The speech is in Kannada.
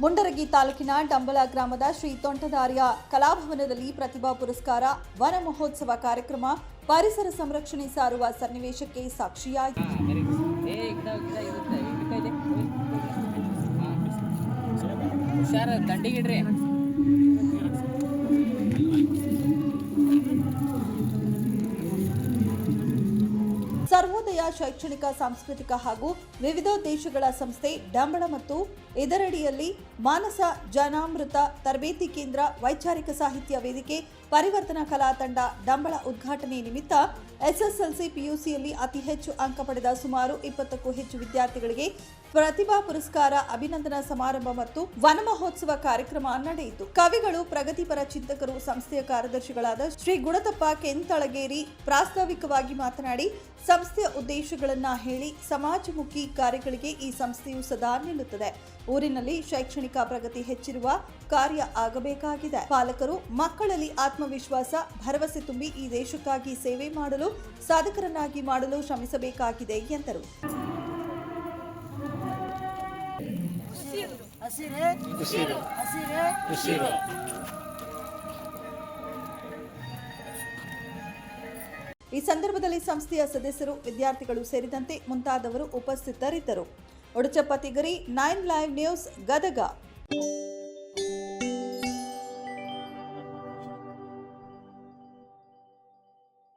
ಮುಂಡರಗಿ ತಾಲೂಕಿನ ಡಂಬಲ ಗ್ರಾಮದ ಶ್ರೀ ತೋಂಟದಾರ್ಯ ಕಲಾಭವನದಲ್ಲಿ ಪ್ರತಿಭಾ ಪುರಸ್ಕಾರ, ವನ ಮಹೋತ್ಸವ ಕಾರ್ಯಕ್ರಮ, ಪರಿಸರ ಸಂರಕ್ಷಣೆ ಸಾರುವ ಸನ್ನಿವೇಶಕ್ಕೆ ಹುಷಾರ, ದಂಡಿಗಿಡ್ರಿ. ಸರ್ವೋದಯ ಶೈಕ್ಷಣಿಕ, ಸಾಂಸ್ಕೃತಿಕ ಹಾಗೂ ವಿವಿಧ ದೇಶಗಳ ಸಂಸ್ಥೆ ಡಂಬಳ ಮತ್ತು ಇದರಡಿಯಲ್ಲಿ ಮಾನಸ ಜನಾಮೃತ ತರಬೇತಿ ಕೇಂದ್ರ ವೈಚಾರಿಕ ಸಾಹಿತ್ಯ ವೇದಿಕೆ ಪರಿವರ್ತನಾ ಕಲಾ ತಂಡ ಡಂಬಳ ಉದ್ಘಾಟನೆ ನಿಮಿತ್ತ ಎಸ್ಎಸ್ಎಲ್ಸಿ ಪಿಯುಸಿಯಲ್ಲಿ ಅತಿ ಹೆಚ್ಚು ಅಂಕ ಪಡೆದ ಸುಮಾರು ಇಪ್ಪತ್ತಕ್ಕೂ ಹೆಚ್ಚು ವಿದ್ಯಾರ್ಥಿಗಳಿಗೆ ಪ್ರತಿಭಾ ಪುರಸ್ಕಾರ, ಅಭಿನಂದನಾ ಸಮಾರಂಭ ಮತ್ತು ವನ ಮಹೋತ್ಸವ ಕಾರ್ಯಕ್ರಮ ನಡೆಯಿತು. ಕವಿಗಳು, ಪ್ರಗತಿಪರ ಚಿಂತಕರು, ಸಂಸ್ಥೆಯ ಕಾರ್ಯದರ್ಶಿಗಳಾದ ಶ್ರೀ ಗುಣತಪ್ಪ ಕೆಂತಳಗೇರಿ ಪ್ರಾಸ್ತಾವಿಕವಾಗಿ ಮಾತನಾಡಿ ಸಂಸ್ಥೆಯ ಉದ್ದೇಶಗಳನ್ನು ಹೇಳಿ ಸಮಾಜಮುಖಿ ಕಾರ್ಯಗಳಿಗೆ ಈ ಸಂಸ್ಥೆಯು ಸದಾ ನಿಲ್ಲುತ್ತದೆ. ಊರಿನಲ್ಲಿ ಶೈಕ್ಷಣಿಕ ಪ್ರಗತಿ ಹೆಚ್ಚಿರುವ ಕಾರ್ಯ ಆಗಬೇಕಾಗಿದೆ. ಪಾಲಕರು ಮಕ್ಕಳಲ್ಲಿ ಆತ್ಮವಿಶ್ವಾಸ, ಭರವಸೆ ತುಂಬಿ ಈ ದೇಶಕ್ಕಾಗಿ ಸೇವೆ ಮಾಡಲು, ಸಾಧಕರನ್ನಾಗಿ ಮಾಡಲು ಶ್ರಮಿಸಬೇಕಾಗಿದೆ ಎಂದರು. ಈ ಸಂದರ್ಭದಲ್ಲಿ ಸಂಸ್ಥೆಯ ಸದಸ್ಯರು ವಿದ್ಯಾರ್ಥಿಗಳು ಸೇರಿದಂತೆ ಮುಂತಾದವರು ಉಪಸ್ಥಿತರಿದ್ದರು. Uduchappa Tigari nine live news Gadag.